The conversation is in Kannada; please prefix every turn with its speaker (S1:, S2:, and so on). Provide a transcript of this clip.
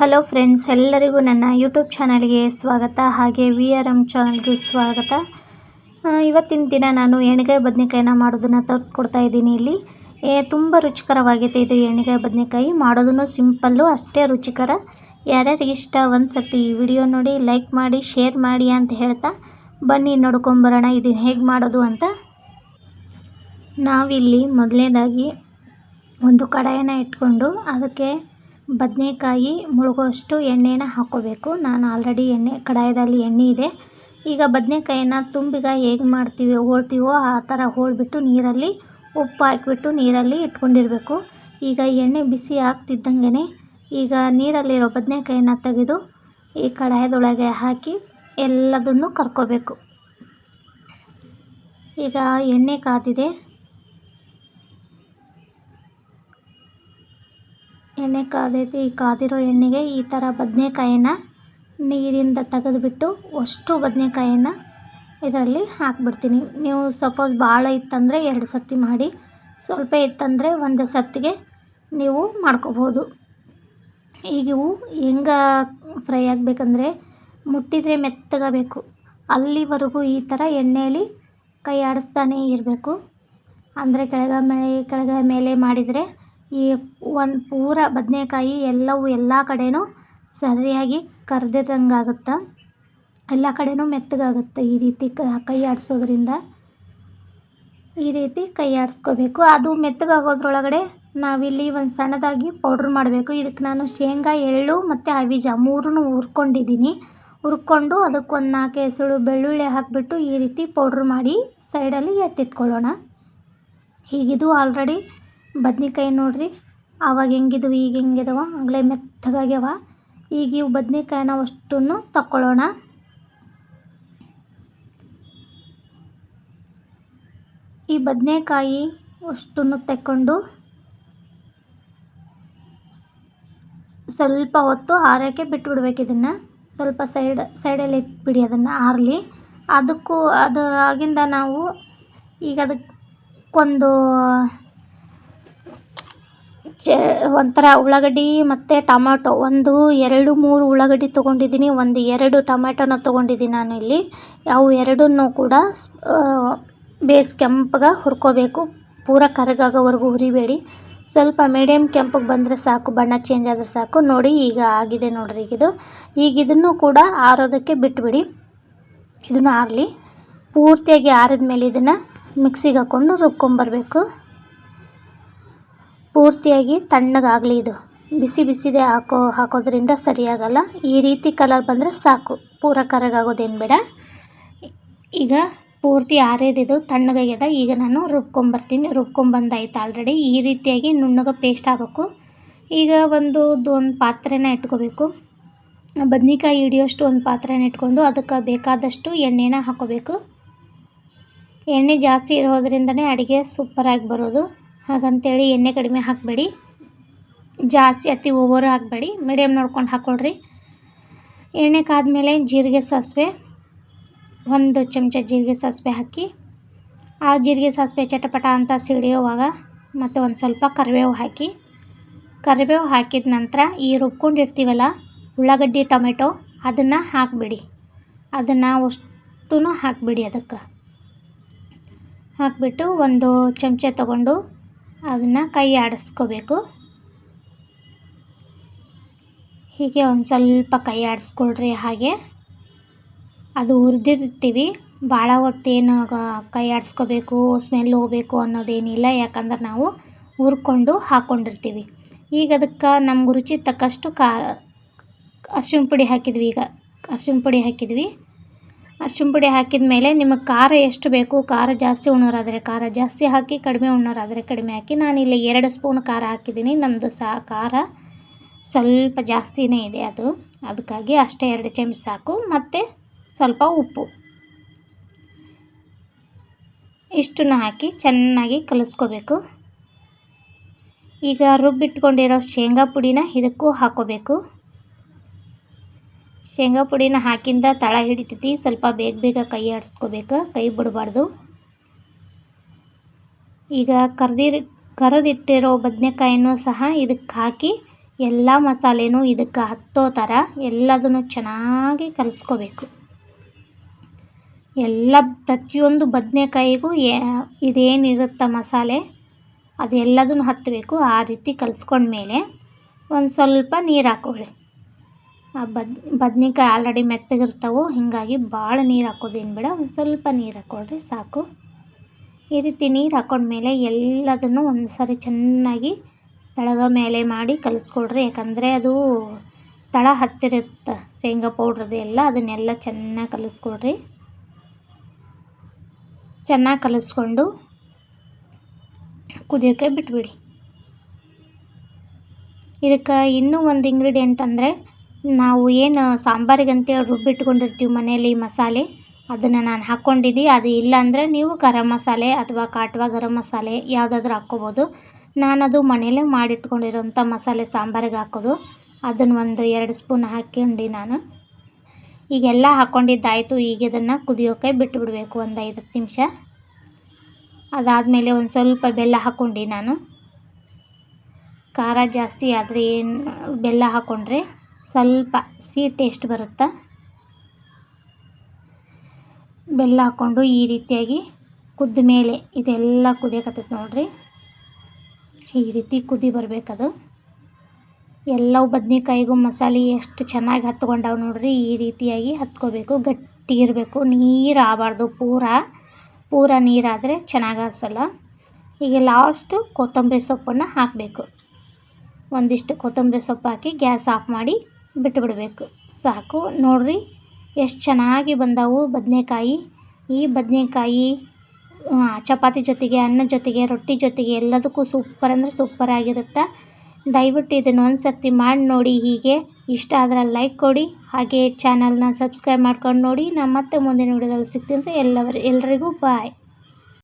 S1: ಹಲೋ ಫ್ರೆಂಡ್ಸ್ ಎಲ್ಲರಿಗೂ ನನ್ನ ಯೂಟ್ಯೂಬ್ ಚಾನಲ್ಗೆ ಸ್ವಾಗತ, ಹಾಗೆ ವಿ ಆರ್ ಎಂ ಚಾನಲ್ಗೂ ಸ್ವಾಗತ. ಇವತ್ತಿನ ದಿನ ನಾನು ಎಣ್ಗಾಯಿ ಬದನೆಕಾಯಿನ ಮಾಡೋದನ್ನು ತೋರಿಸ್ಕೊಡ್ತಾ ಇದ್ದೀನಿ ಇಲ್ಲಿ. ಏ, ತುಂಬ ರುಚಿಕರವಾಗೈತೆ ಇದು ಎಣ್ಗಾಯಿ ಬದನೆಕಾಯಿ. ಮಾಡೋದನ್ನು ಸಿಂಪಲ್ಲು, ಅಷ್ಟೇ ರುಚಿಕರ. ಯಾರ್ಯಾರಿಗೆ ಇಷ್ಟ ಒಂದು ಸರ್ತಿ ಈ ವಿಡಿಯೋ ನೋಡಿ, ಲೈಕ್ ಮಾಡಿ, ಶೇರ್ ಮಾಡಿ ಅಂತ ಹೇಳ್ತಾ ಬನ್ನಿ, ನೋಡ್ಕೊಂಬರೋಣ ಇದನ್ನು ಹೇಗೆ ಮಾಡೋದು ಅಂತ. ನಾವಿಲ್ಲಿ ಮೊದಲನೇದಾಗಿ ಒಂದು ಕಡಾಯನ ಇಟ್ಕೊಂಡು ಅದಕ್ಕೆ ಬದನೆಕಾಯಿ ಮುಳುಗುವಷ್ಟು ಎಣ್ಣೆನ ಹಾಕ್ಕೋಬೇಕು ನಾನು ಆಲ್ರೆಡಿ ಎಣ್ಣೆ, ಕಡಾಯದಲ್ಲಿ ಎಣ್ಣೆ ಇದೆ. ಈಗ ಬದನೇಕಾಯಿನ ತುಂಬಿಗ ಹೇಗೆ ಮಾಡ್ತೀವಿ, ಹೋಳ್ತೀವೋ ಆ ಥರ ಹೋಳ್ಬಿಟ್ಟು ನೀರಲ್ಲಿ ಉಪ್ಪು ಹಾಕಿಬಿಟ್ಟು ನೀರಲ್ಲಿ ಇಟ್ಕೊಂಡಿರಬೇಕು. ಈಗ ಎಣ್ಣೆ ಬಿಸಿ ಆಗ್ತಿದ್ದಂಗೆ ಈಗ ನೀರಲ್ಲಿರೋ ಬದನೆಕಾಯಿನ ತೆಗೆದು ಈ ಕಡಾಯದೊಳಗೆ ಹಾಕಿ ಎಲ್ಲದನ್ನು ಕರ್ಕೋಬೇಕು. ಈಗ ಎಣ್ಣೆ ಕಾದಿದೆ. ಎಣ್ಣೆ ಕಾದೈತಿ ಈ ಕಾದಿರೋ ಎಣ್ಣೆಗೆ ಈ ಥರ ಬದನೆಕಾಯಿನ ನೀರಿಂದ ತೆಗೆದುಬಿಟ್ಟು ಅಷ್ಟು ಬದನೆಕಾಯಿನ ಇದರಲ್ಲಿ ಹಾಕ್ಬಿಡ್ತೀನಿ. ನೀವು ಸಪೋಸ್ ಭಾಳ ಇತ್ತಂದರೆ ಎರಡು ಸರ್ತಿ ಮಾಡಿ, ಸ್ವಲ್ಪ ಇತ್ತಂದರೆ ಒಂದೇ ಸರ್ತಿಗೆ ನೀವು ಮಾಡ್ಕೋಬೋದು. ಈಗ ಇವು ಹೆಂಗೆ ಫ್ರೈ ಆಗಬೇಕಂದ್ರೆ ಮುಟ್ಟಿದರೆ ಮೆತ್ತಗಬೇಕು ಅಲ್ಲಿವರೆಗೂ ಈ ಥರ ಎಣ್ಣೆಯಲ್ಲಿ ಕೈ ಆಡಿಸ್ತಾನೇ ಇರಬೇಕು. ಅಂದರೆ ಕೆಳಗೆ ಮೇಲೆ ಕೆಳಗೆ ಮೇಲೆ ಮಾಡಿದರೆ ಈ ಒಂದು ಪೂರ ಬದನೆಕಾಯಿ ಎಲ್ಲವೂ ಎಲ್ಲ ಕಡೆನೂ ಸರಿಯಾಗಿ ಕರ್ದಿದಂಗಾಗುತ್ತೆ ಎಲ್ಲ ಕಡೆಯೂ ಮೆತ್ತಗಾಗುತ್ತೆ ಈ ರೀತಿ ಕೈ ಆಡಿಸೋದ್ರಿಂದ? ಈ ರೀತಿ ಕೈ ಆಡಿಸ್ಕೋಬೇಕು. ಅದು ಮೆತ್ತಗಾಗೋದ್ರೊಳಗಡೆ ನಾವಿಲ್ಲಿ ಒಂದು ಸಣ್ಣದಾಗಿ ಪೌಡ್ರ್ ಮಾಡಬೇಕು. ಇದಕ್ಕೆ ನಾನು ಶೇಂಗಾ, ಎಳ್ಳು ಮತ್ತು ಅವಿಜ ಮೂರನ್ನು ಹುರ್ಕೊಂಡಿದ್ದೀನಿ. ಹುರ್ಕೊಂಡು ಅದಕ್ಕೊಂದು ನಾಲ್ಕು ಹೆಸಳು ಬೆಳ್ಳುಳ್ಳಿ ಹಾಕಿಬಿಟ್ಟು ಈ ರೀತಿ ಪೌಡ್ರ್ ಮಾಡಿ ಸೈಡಲ್ಲಿ ಎತ್ತಿಟ್ಕೊಳ್ಳೋಣ. ಹೀಗಿದು ಆಲ್ರೆಡಿ ಬದ್ನೆಕಾಯಿ ನೋಡ್ರಿ. ಆವಾಗ ಹೆಂಗಿದ್ವು, ಈಗ ಹೆಂಗಿದವ? ಆಗಲೇ ಮೆತ್ತಗಾಗ್ಯವ. ಈಗ ಇವು ಬದ್ನೆಕಾಯಿನ ಅಷ್ಟನ್ನು ತಕ್ಕೊಳ್ಳೋಣ ಈ ಬದನೆಕಾಯಿ ಅಷ್ಟನ್ನು ತಕ್ಕೊಂಡು ಸ್ವಲ್ಪ ಹೊತ್ತು ಆರೋಕ್ಕೆ ಬಿಟ್ಬಿಡ್ಬೇಕು ಇದನ್ನು. ಸ್ವಲ್ಪ ಸೈಡ್, ಸೈಡಲ್ಲಿ ಇಟ್ಬಿಡಿ ಅದನ್ನು ಆರಲಿ. ಅದಕ್ಕೂ, ಅದು ಆಗಿಂದ ನಾವು ಈಗ ಅದಕ್ಕೊಂದು ಚ, ಒಂಥರ ಉಳ್ಳಾಗಡ್ಡಿ ಮತ್ತು ಟೊಮಾಟೊ, ಒಂದು ಎರಡು ಮೂರು ಉಳ್ಳಾಗಡ್ಡಿ ತೊಗೊಂಡಿದ್ದೀನಿ, ಒಂದು ಎರಡು ಟೊಮೆಟೊನ ತೊಗೊಂಡಿದ್ದೀನಿ ನಾನು ಇಲ್ಲಿ. ಅವು ಎರಡನ್ನು ಕೂಡ ಬೇಸ್ ಕೆಂಪಗೆ ಹುರ್ಕೋಬೇಕು. ಪೂರ ಕರಗಾಗೋವರೆಗೂ ಹುರಿಬೇಡಿ. ಸ್ವಲ್ಪ ಮೀಡಿಯಮ್ ಕೆಂಪಗೆ ಬಂದರೆ ಸಾಕು, ಬಣ್ಣ ಚೇಂಜ್ ಆದರೆ ಸಾಕು. ನೋಡಿ, ಈಗ ಆಗಿದೆ ನೋಡ್ರಿ ಈಗ ಇದು. ಈಗ ಇದನ್ನು ಕೂಡ ಆರೋದಕ್ಕೆ ಬಿಟ್ಬಿಡಿ. ಇದನ್ನು ಆರಲಿ. ಪೂರ್ತಿಯಾಗಿ ಆರಿದ ಮೇಲೆ ಇದನ್ನು ಮಿಕ್ಸಿಗೆ ಹಾಕ್ಕೊಂಡು ರುಬ್ಕೊಂಬರ್ಬೇಕು. ಪೂರ್ತಿಯಾಗಿ ತಣ್ಣಗಾಗಲಿ ಇದು. ಬಿಸಿ ಬಿಸಿದೆ ಹಾಕೋ, ಹಾಕೋದ್ರಿಂದ ಸರಿಯಾಗಲ್ಲ. ಈ ರೀತಿ ಕಲರ್ ಬಂದರೆ ಸಾಕು. ಪೂರ ಕರಗಾಗೋದೇನು ಬೇಡ. ಈಗ ಪೂರ್ತಿ ಆರೇದಿದು, ತಣ್ಣಗಾಗ್ಯದ. ಈಗ ನಾನು ರುಬ್ಕೊಂಬರ್ತೀನಿ. ರುಬ್ಕೊಂಬಂದಾಯ್ತು ಆಲ್ರೆಡಿ ಈ ರೀತಿಯಾಗಿ ನುಣ್ಣಗೆ ಪೇಸ್ಟ್ ಆಗಬೇಕು. ಈಗ ಒಂದು ಒಂದು ಪಾತ್ರೆನ ಇಟ್ಕೋಬೇಕು. ಬದ್ನೆಕಾಯಿ ಹಿಡಿಯೋಷ್ಟು ಒಂದು ಪಾತ್ರೆನ ಇಟ್ಕೊಂಡು ಅದಕ್ಕೆ ಬೇಕಾದಷ್ಟು ಎಣ್ಣೆನ ಹಾಕೋಬೇಕು. ಎಣ್ಣೆ ಜಾಸ್ತಿ ಇರೋದ್ರಿಂದನೇ ಅಡುಗೆ ಸೂಪರಾಗಿ ಬರೋದು. ಹಾಗಂತೇಳಿ ಎಣ್ಣೆ ಕಡಿಮೆ ಹಾಕಬೇಡಿ. ಜಾಸ್ತಿ ಅತಿ ಓವರ್ ಹಾಕಬೇಡಿ. ಮೀಡಿಯಮ್ ನೋಡ್ಕೊಂಡು ಹಾಕ್ಕೊಳ್ರಿ ಎಣ್ಣೆ ಕಾದ್ಮೇಲೆ ಜೀರಿಗೆ ಸಾಸಿವೆ, ಒಂದು ಚಮಚ ಜೀರಿಗೆ ಸಾಸಿವೆ ಹಾಕಿ, ಆ ಜೀರಿಗೆ ಸಾಸಿವೆ ಚಟಪಟ ಅಂತ ಸಿಡಿಯೋವಾಗ ಮತ್ತು ಒಂದು ಸ್ವಲ್ಪ ಕರಿಬೇವು ಹಾಕಿ, ಕರಿಬೇವು ಹಾಕಿದ ನಂತರ ಈ ರುಬ್ಕೊಂಡಿರ್ತೀವಲ್ಲ ಉಳ್ಳಾಗಡ್ಡಿ, ಟೊಮೆಟೊ, ಅದನ್ನು ಹಾಕಿಬಿಡಿ. ಅದನ್ನು ಅಷ್ಟೂ ಹಾಕಿಬಿಡಿ ಅದಕ್ಕೆ. ಹಾಕಿಬಿಟ್ಟು ಒಂದು ಚಮಚ ತಗೊಂಡು ಅದನ್ನು ಕೈ ಆಡಿಸ್ಕೋಬೇಕು. ಹೀಗೆ ಒಂದು ಸ್ವಲ್ಪ ಕೈ ಆಡಿಸ್ಕೊಳ್ರಿ ಹಾಗೆ. ಅದು ಹುರಿದಿರ್ತೀವಿ. ಭಾಳ ಹೊತ್ತೇನು ಕೈ ಆಡಿಸ್ಕೋಬೇಕು ಸ್ಮೆಲ್ ಹೋಗಬೇಕು ಅನ್ನೋದೇನಿಲ್ಲ. ಯಾಕಂದ್ರೆ ನಾವು ಹುರ್ಕೊಂಡು ಹಾಕ್ಕೊಂಡಿರ್ತೀವಿ ಈಗ ಅದಕ್ಕೆ ನಮ್ಗೆ ರುಚಿ ತಕ್ಕಷ್ಟು ಖಾರ ಅರ್ಶಿನ ಪುಡಿ ಹಾಕಿದ್ವಿ ಈಗ. ಅರ್ಶಿಣ ಪುಡಿ ಹಾಕಿದ್ವಿ. ಅರ್ಶಿಣ ಪುಡಿ ಹಾಕಿದ ಮೇಲೆ ನಿಮಗೆ ಖಾರ ಎಷ್ಟು ಬೇಕು, ಖಾರ ಜಾಸ್ತಿ ಉಣ್ಣೋರಾದರೆ ಖಾರ, ಜಾಸ್ತಿ ಹಾಕಿ ಕಡಿಮೆ ಉಣ್ಣೋರಾದರೆ ಕಡಿಮೆ ಹಾಕಿ ನಾನಿಲ್ಲಿ ಎರಡು ಸ್ಪೂನ್ ಖಾರ ಹಾಕಿದ್ದೀನಿ. ನಮ್ಮದು ಸಹ ಖಾರ ಸ್ವಲ್ಪ ಜಾಸ್ತಿನೇ ಇದೆ ಅದು. ಅದಕ್ಕಾಗಿ ಅಷ್ಟೇ ಎರಡು ಚಮಚ ಸಾಕು. ಮತ್ತು ಸ್ವಲ್ಪ ಉಪ್ಪು. ಇಷ್ಟನ್ನು ಹಾಕಿ ಚೆನ್ನಾಗಿ ಕಲಿಸ್ಕೋಬೇಕು. ಈಗ ರುಬ್ಬಿಟ್ಕೊಂಡಿರೋ ಶೇಂಗಾ ಪುಡಿನ ಇದಕ್ಕೂ ಹಾಕೋಬೇಕು. ಶೇಂಗಾ ಪುಡಿನ ಹಾಕಿಂದ ತಳ ಹಿಡಿತೈತಿ. ಸ್ವಲ್ಪ ಬೇಗ ಬೇಗ ಕೈ ಆಡಿಸ್ಕೋಬೇಕು. ಕೈ ಬಿಡಬಾರ್ದು. ಈಗ ಕರ್ದಿರ್, ಕರೆದಿಟ್ಟಿರೋ ಬದನೆಕಾಯನ್ನು ಸಹ ಇದಕ್ಕೆ ಹಾಕಿ ಎಲ್ಲ ಮಸಾಲೆನೂ ಇದಕ್ಕೆ ಹತ್ತೋ ಥರ ಎಲ್ಲದನ್ನು ಚೆನ್ನಾಗಿ ಕಲಿಸ್ಕೋಬೇಕು. ಎಲ್ಲ ಪ್ರತಿಯೊಂದು ಬದನೆಕಾಯಿಗೂ ಇದೇನಿರುತ್ತೆ ಮಸಾಲೆ, ಅದೆಲ್ಲದನ್ನು ಹತ್ತಬೇಕು. ಆ ರೀತಿ ಕಲಿಸ್ಕೊಂಡ್ಮೇಲೆ ಒಂದು ಸ್ವಲ್ಪ ನೀರು ಹಾಕ್ಕೊಳ್ಳಿ. ಆ ಬದ್, ಬದ್ನೆಕಾಯಿ ಆಲ್ರೆಡಿ ಮೆತ್ತಗಿರ್ತವೆ, ಹೀಗಾಗಿ ಭಾಳ ನೀರು ಹಾಕೋದೇನು ಬೇಡ, ಒಂದು ಸ್ವಲ್ಪ ನೀರು ಹಾಕ್ಕೊಳ್ರಿ ಸಾಕು. ಈ ರೀತಿ ನೀರು ಹಾಕ್ಕೊಂಡ್ಮೇಲೆ ಎಲ್ಲದನ್ನು ಒಂದು ಸಾರಿ ಚೆನ್ನಾಗಿ ತಳಗ ಮೇಲೆ ಮಾಡಿ ಕಲಿಸ್ಕೊಳ್ರಿ, ಯಾಕಂದರೆ ಅದು ತಳ ಹತ್ತಿರುತ್ತೆ, ಶೇಂಗಾ ಪೌಡ್ರದ್ದು ಎಲ್ಲ, ಅದನ್ನೆಲ್ಲ ಚೆನ್ನಾಗಿ ಕಲಿಸ್ಕೊಳ್ರಿ. ಚೆನ್ನಾಗಿ ಕಲಿಸ್ಕೊಂಡು ಕುದಿಯೋಕ್ಕೆ ಬಿಟ್ಬಿಡಿ. ಇದಕ್ಕೆ ಇನ್ನೂ ಒಂದು ಇಂಗ್ರೀಡಿಯೆಂಟ್ ಅಂದರೆ ನಾವು ಏನು ಸಾಂಬಾರಿಗೆ ಅಂತೇಳಿ ರುಬ್ಬಿಟ್ಕೊಂಡಿರ್ತೀವಿ ಮನೆಯಲ್ಲಿ ಮಸಾಲೆ, ಅದನ್ನು ನಾನು ಹಾಕ್ಕೊಂಡಿದ್ದೆ. ಅದು ಇಲ್ಲ ಅಂದರೆ ನೀವು ಗರಂ ಮಸಾಲೆ ಅಥವಾ ಕಾಟ್ವಾ ಗರಂ ಮಸಾಲೆ ಯಾವುದಾದ್ರೂ ಹಾಕ್ಕೋಬೋದು. ಅದು ಮನೆಯಲ್ಲೇ ಮಾಡಿಟ್ಕೊಂಡಿರೋಂಥ ಮಸಾಲೆ ಸಾಂಬಾರಿಗೆ ಹಾಕೋದು. ಅದನ್ನು ಒಂದು ಎರಡು ಸ್ಪೂನ್ ಹಾಕ್ಕೊಂಡು ನಾನು ಈಗೆಲ್ಲ ಹಾಕ್ಕೊಂಡಿದ್ದಾಯಿತು. ಈಗ ಇದನ್ನು ಕುದಿಯೋಕೆ ಬಿಟ್ಟುಬಿಡಬೇಕು ಒಂದು ಐದು ಹತ್ತು ನಿಮಿಷ. ಅದಾದಮೇಲೆ ಒಂದು ಸ್ವಲ್ಪ ಬೆಲ್ಲ ಹಾಕ್ಕೊಂಡು ನಾನು. ಖಾರ ಜಾಸ್ತಿ ಆದರೆ ಏನು, ಬೆಲ್ಲ ಹಾಕ್ಕೊಂಡ್ರೆ ಸ್ವಲ್ಪ ಸಿಹಿ ಟೇಸ್ಟ್ ಬರುತ್ತೆ? ಬೆಲ್ಲ ಹಾಕ್ಕೊಂಡು ಈ ರೀತಿಯಾಗಿ ಕುದ್ದ ಮೇಲೆ ಇದೆಲ್ಲ ಕುದಿಯಕತ್ತೈತೆ ನೋಡಿರಿ. ಈ ರೀತಿ ಕುದಿ ಬರಬೇಕದು. ಎಲ್ಲವೂ ಬದ್ನೆಕಾಯಿಗೂ ಮಸಾಲೆ ಎಷ್ಟು ಚೆನ್ನಾಗಿ ಹತ್ಕೊಂಡಾವೆ ನೋಡಿರಿ. ಈ ರೀತಿಯಾಗಿ ಹತ್ಕೋಬೇಕು. ಗಟ್ಟಿ ಇರಬೇಕು. ನೀರು ಆಗಬಾರ್ದು ಪೂರ. ಪೂರ ನೀರಾದರೆ ಚೆನ್ನಾಗಿ ಆರಿಸಲ್ಲ ಈಗ ಲಾಸ್ಟು ಕೊತ್ತಂಬರಿ ಸೊಪ್ಪನ್ನು ಹಾಕಬೇಕು. ಒಂದಿಷ್ಟು ಕೊತ್ತಂಬರಿ ಸೊಪ್ಪು ಹಾಕಿ ಗ್ಯಾಸ್ ಆಫ್ ಮಾಡಿ ಬಿಟ್ಟುಬಿಡಬೇಕು ಸಾಕು, ನೋಡಿರಿ ಎಷ್ಟು ಚೆನ್ನಾಗಿ ಬಂದವು ಬದನೆಕಾಯಿ. ಈ ಬದನೆಕಾಯಿ ಚಪಾತಿ ಜೊತೆಗೆ, ಅನ್ನ ಜೊತೆಗೆ, ರೊಟ್ಟಿ ಜೊತೆಗೆ ಎಲ್ಲದಕ್ಕೂ ಸೂಪರ್ ಅಂದರೆ ಸೂಪರ್ ಆಗಿರುತ್ತೆ. ದಯವಿಟ್ಟು ಇದನ್ನು ಒಂದು ಸರ್ತಿ ಮಾಡಿ ನೋಡಿ ಹೀಗೆ. ಇಷ್ಟ ಆದರೆ ಲೈಕ್ ಕೊಡಿ ಹಾಗೆ ಚಾನಲ್ನ ಸಬ್ಸ್ಕ್ರೈಬ್ ಮಾಡ್ಕೊಂಡು ನೋಡಿ. ನಾನು ಮತ್ತೆ ಮುಂದಿನ ವಿಡಿಯೋದಲ್ಲಿ ಸಿಗ್ತೀನಿ ಎಲ್ಲವರು ಎಲ್ಲರಿಗೂ ಬಾಯ್